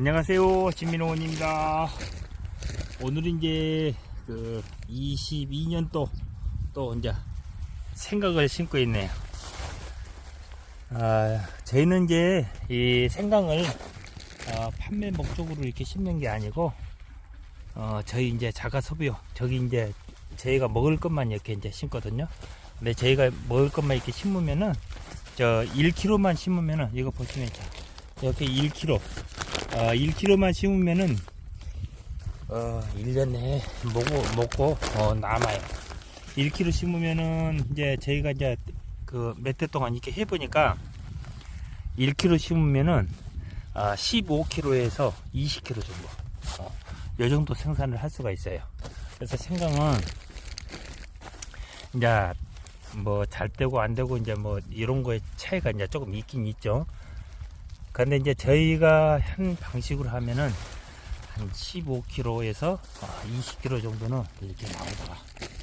안녕하세요. 진민호원입니다. 오늘은 이제 그 22년도 또 이제 생강을 심고 있네요. 아, 저희는 이제 이 생강을 어, 판매 목적으로 이렇게 심는 게 아니고 어, 저희 이제 자가 소비용 저기 이제 저희가 먹을 것만 이렇게 이제 심거든요. 근데 저희가 먹을 것만 이렇게 심으면은 저 1kg만 심으면은 이거 보시면 자 이렇게 1kg 어, 1kg만 심으면은 어, 1년 내에 먹고, 먹고 어, 남아요. 1kg 심으면은 이제 저희가 이제 그몇해 동안 이렇게 해보니까 1kg 심으면은 아, 15kg에서 20kg 정도 어, 요 정도 생산을 할 수가 있어요. 그래서 생강은 이제 뭐 잘 되고 안 되고 이제 뭐 이런 거에 차이가 이제 조금 있긴 있죠. 근데 이제 저희가 한 방식으로 하면은 한 15kg에서 20kg 정도는 이렇게 나오더라.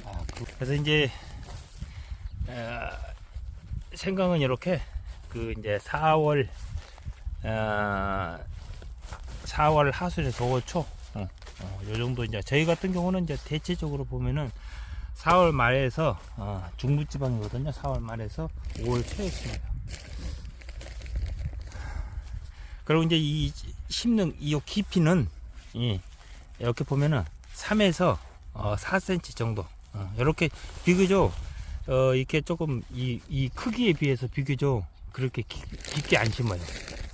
아, 그- 그래서 이제 어, 생강은 이렇게 그 이제 4월 어, 4월 하순에서 5월 초, 어, 어, 요 정도 이제 저희 같은 경우는 이제 대체적으로 보면은 4월 말에서 어, 중부지방이거든요. 4월 말에서 5월 초에 심어요. 그리고 이제 이 심는 이 깊이는 이 이렇게 보면은 3에서 어, 4cm 정도. 어, 이렇게 비교적 어, 이렇게 조금 이, 이 크기에 비해서 비교적 그렇게 깊, 깊게 안 심어요.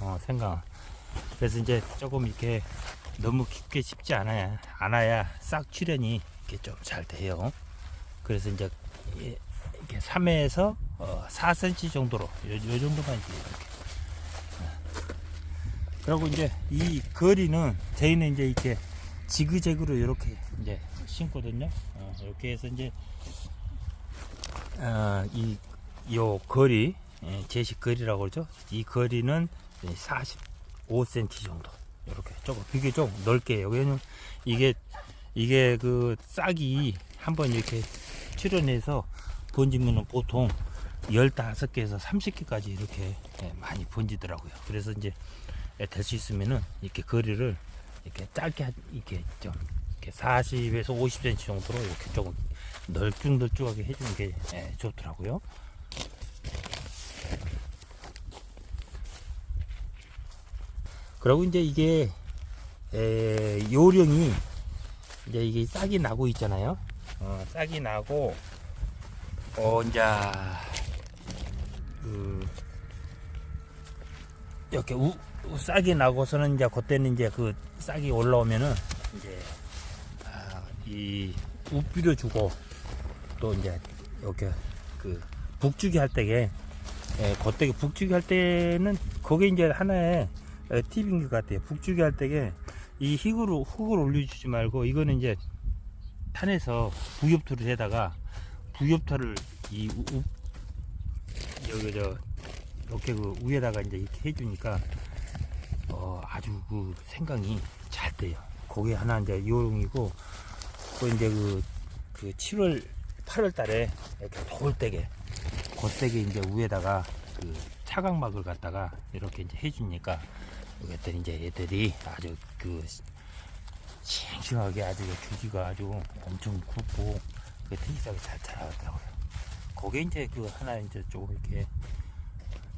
어, 생각. 그래서 이제 조금 이렇게 너무 깊게 심지 않아야 않아야 싹 출현이 이렇게 좀 잘 돼요. 그래서 이제 이- 이렇게 3에서 어, 4cm 정도로 요, 요 정도만 이렇게. 그리고 이제 이 거리는 저희는 이제 이렇게 지그재그로 이렇게 이제 심거든요. 어, 이렇게 해서 이제 어, 이, 요 거리, 예, 제식 거리라고 그러죠. 이 거리는 45cm 정도. 이렇게 조금 비교적 넓게. 왜냐면 이게, 이게 그 싹이 한번 이렇게 출현해서 번지면은 보통 15개에서 30개까지 이렇게 예, 많이 번지더라고요. 그래서 이제 될 수 있으면은 이렇게 거리를 이렇게 짧게 한- 이렇게 좀 이렇게 40에서 50cm 정도로 이렇게 조금 널쭉널쭉하게 해주는 게 예, 좋더라고요. 그리고 이제 이게 에, 요령이 이제 이게 싹이 나고 있잖아요. 어, 싹이 나고 어 이제 그 이렇게 우, 우- 싹이 나고서는 이제 그때는 이제 그 싹이 올라오면은 이제 아, 이 우비료 주고 또 이제 이렇게 그 북주기 할 때게 예, 그때 북주기 할 때는 그게 이제 하나의 어, 팁인 것 같아요. 북주기 할 때게 이 흙으로 흙을 올려주지 말고 이거는 이제 탄에서 부엽토를 해다가 부엽토를 이 우, 우- 여기 저 이렇게 그 위에다가 이제 이렇게 해주니까 어, 아주 그 생강이 잘 돼요. 그게 하나 이제 요용이고 또 이제 그, 그 7월 8월 달에 이렇게 더울 때게 그때게 이제 위에다가 그 차광막을 갖다가 이렇게 이제 해주니까 이것들 이제 애들이 아주 그 싱싱하게 아주 그 줄기가 아주 엄청 굵고 그 특이하게 잘 자라더라고요. 그게 이제 그 하나 이제 조금 이렇게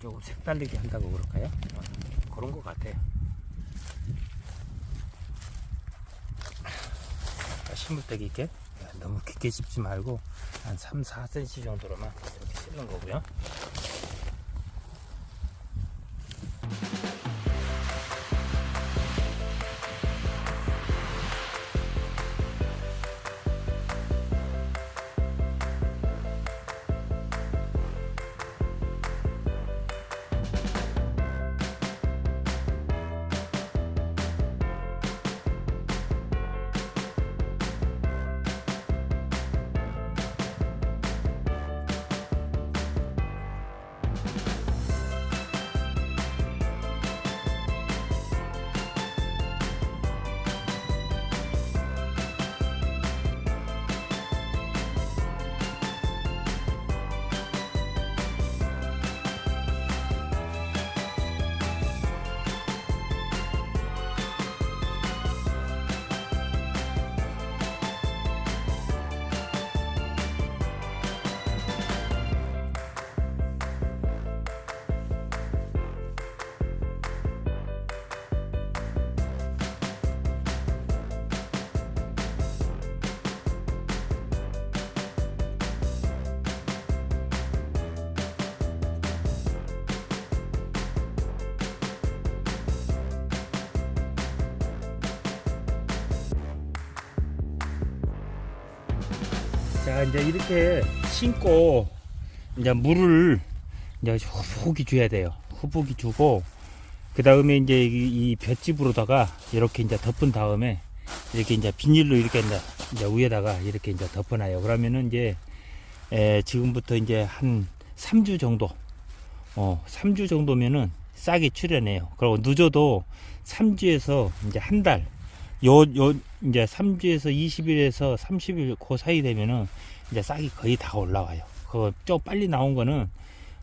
조금 색달리게 한다고 그럴까요? 어, 그런 것 같아요. 심을 때 이렇게 너무 깊게 심지 말고 한 3, 4cm 정도로만 이렇게 심는 거고요. 자, 이제 이렇게 심고, 이제 물을 이제 후기 줘야 돼요. 후기 주고, 그 다음에 이제 이, 이 볏짚으로다가 이렇게 이제 덮은 다음에 이렇게 이제 비닐로 이렇게 이제, 이제 위에다가 이렇게 이제 덮어놔요. 그러면은 이제 에, 지금부터 이제 한 3주 정도, 어, 3주 정도면은 싹이 출현해요. 그리고 늦어도 3주에서 이제 한 달, 요, 요, 이제 3주에서 20일에서 30일 그 사이 되면은 이제 싹이 거의 다 올라와요. 그거 좀 빨리 나온 거는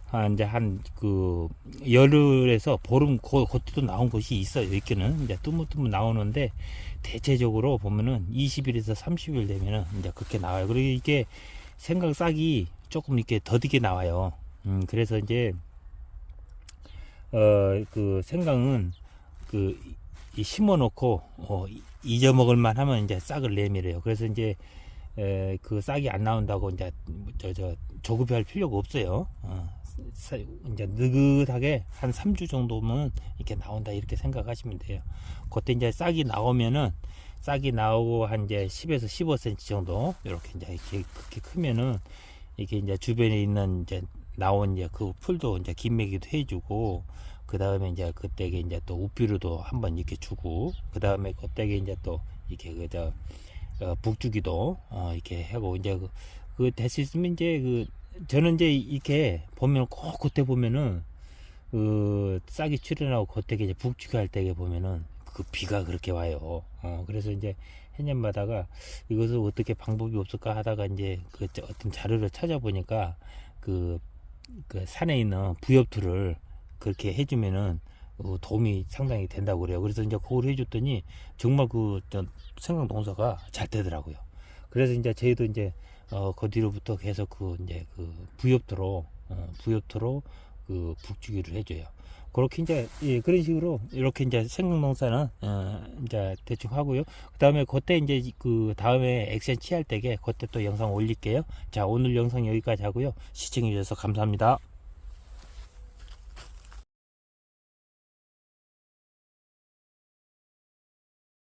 한 이제 한 그 열흘에서 보름 그 그때도 나온 곳이 있어요. 이렇게는 이제 뚜무뚜무 나오는데 대체적으로 보면은 20일에서 30일 되면은 이제 그렇게 나와요. 그리고 이게 생강 싹이 조금 이렇게 더디게 나와요. 음 그래서 이제 어 그 생강은 그 이 심어놓고 어, 이- 잊어먹을 만 하면 이제 싹을 내밀어요. 그래서 이제 에, 그 싹이 안 나온다고 이제 저 저 조급해할 필요가 없어요. 어, 사- 이제 느긋하게 한 3주 정도면 이렇게 나온다 이렇게 생각하시면 돼요. 그때 이제 싹이 나오면은 싹이 나오고 한 이제 10에서 15cm 정도 이렇게 이제 이렇게 그렇게 크면은 이게 이제 주변에 있는 이제 나온 이제 그 풀도 이제 김매기도 해주고 그 다음에 이제 그때게 이제 또 우비루도 한번 이렇게 주고 그 다음에 그때게 이제 또 이렇게 그저 어, 북주기도 어, 이렇게 하고 이제 그, 그 될수 있으면 이제 그 저는 이제 이렇게 보면 꼭 그때 보면은 그 싹이 출현하고 그때 이제 북주기 할 때에 보면은 그 비가 그렇게 와요. 어, 그래서 이제 해년마다가 이것을 어떻게 방법이 없을까 하다가 이제 그 저- 어떤 자료를 찾아보니까 그, 그 산에 있는 부엽틀을 그렇게 해주면은 어, 도움이 상당히 된다고 그래요. 그래서 이제 그걸 해줬더니 정말 그저 생강 농사가 잘 되더라고요. 그래서 이제 저희도 이제 어, 그 뒤로부터 계속 그 이제 그 부엽토로 어, 부엽토로 그 북주기를 해줘요. 그렇게 이제 예, 그런 식으로 이렇게 이제 생강 농사는 어, 이제 대충 하고요. 그 다음에 그때 이제 그 다음에 액션 취할 때게 그때 또 영상 올릴게요. 자 오늘 영상 여기까지 하고요. 시청해 주셔서 감사합니다.